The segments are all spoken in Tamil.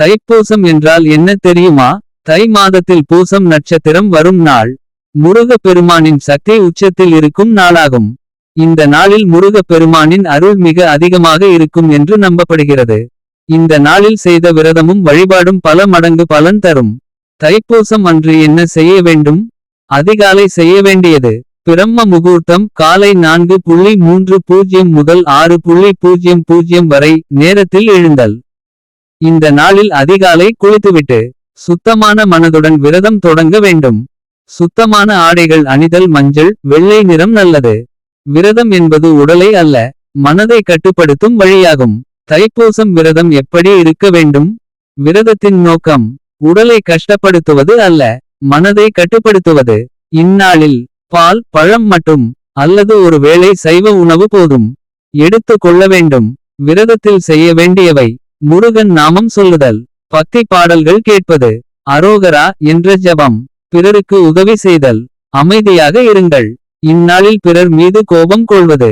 தைப்பூசம் என்றால் என்ன தெரியுமா? தை மாதத்தில் பூசம் நட்சத்திரம் வரும் நாள். முருகப் பெருமானின் சக்தி உச்சத்தில் இருக்கும் நாளாகும். இந்த நாளில் முருகப் பெருமானின் அருள் மிக அதிகமாக இருக்கும் என்று நம்பப்படுகிறது. இந்த நாளில் செய்த விரதமும் வழிபாடும் பல மடங்கு பலன் தரும். தைப்பூசம் அன்று என்ன செய்ய வேண்டும்? அதிகாலை செய்ய வேண்டியது. பிரம்ம முகூர்த்தம் காலை நான்கு புள்ளி மூன்று பூஜ்ஜியம் முதல் ஆறு புள்ளி பூஜ்ஜியம் பூஜ்ஜியம் வரை நேரத்தில் எழுந்தல். இந்த நாளில் அதிகாலை குளித்துவிட்டு சுத்தமான மனதுடன் விரதம் தொடங்க வேண்டும். சுத்தமான ஆடைகள் அணிதல் மஞ்சள் வெள்ளை நிறம் நல்லது. விரதம் என்பது உடலை அல்ல மனதை கட்டுப்படுத்தும் வழியாகும். தைப்பூசம் விரதம் எப்படி இருக்க வேண்டும்? விரதத்தின் நோக்கம் உடலை கஷ்டப்படுத்துவது அல்ல மனதை கட்டுப்படுத்துவது. இந்நாளில் பால் பழம் மட்டும் அல்லது ஒரு வேளை சைவ உணவு போதும். எடுத்து கொள்ள வேண்டும் விரதத்தில் செய்ய வேண்டியவை. முருகன் நாமம் சொல்லுதல். பக்தி பாடல்கள் கேட்பது. அரோகரா என்ற ஜபம். பிறருக்கு உதவி செய்தல். அமைதியாக இருங்கள். இந்நாளில் பிறர் மீது கோபம் கொள்வது.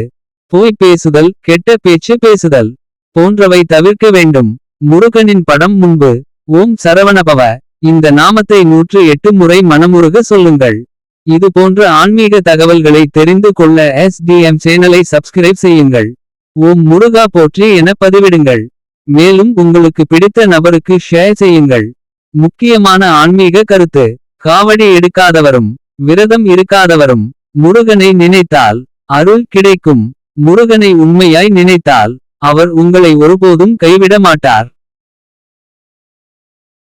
போய் பேசுதல் கெட்ட பேச்சு பேசுதல். போன்றவை தவிர்க்க வேண்டும். முருகனின் படம் முன்பு. ஓம் சரவணபவ. இந்த நாமத்தை நூற்று எட்டு முறை மனமுருக சொல்லுங்கள். இது போன்ற ஆன்மீக தகவல்களை தெரிந்து கொள்ள எஸ்டிஎம் சேனலை சப்ஸ்கிரைப் செய்யுங்கள். ஓம் முருகா போற்றி என பதிவிடுங்கள். மேலும் உங்களுக்கு பிடித்த நபருக்கு ஷேர் செய்யுங்கள். முக்கியமான ஆன்மீக கருத்து காவடி எடுக்காதவரும் விரதம் இருக்காதவரும் முருகனை நினைத்தால் அருள் கிடைக்கும். முருகனை உண்மையாய் நினைத்தால் அவர் உங்களை ஒருபோதும் கைவிட மாட்டார்.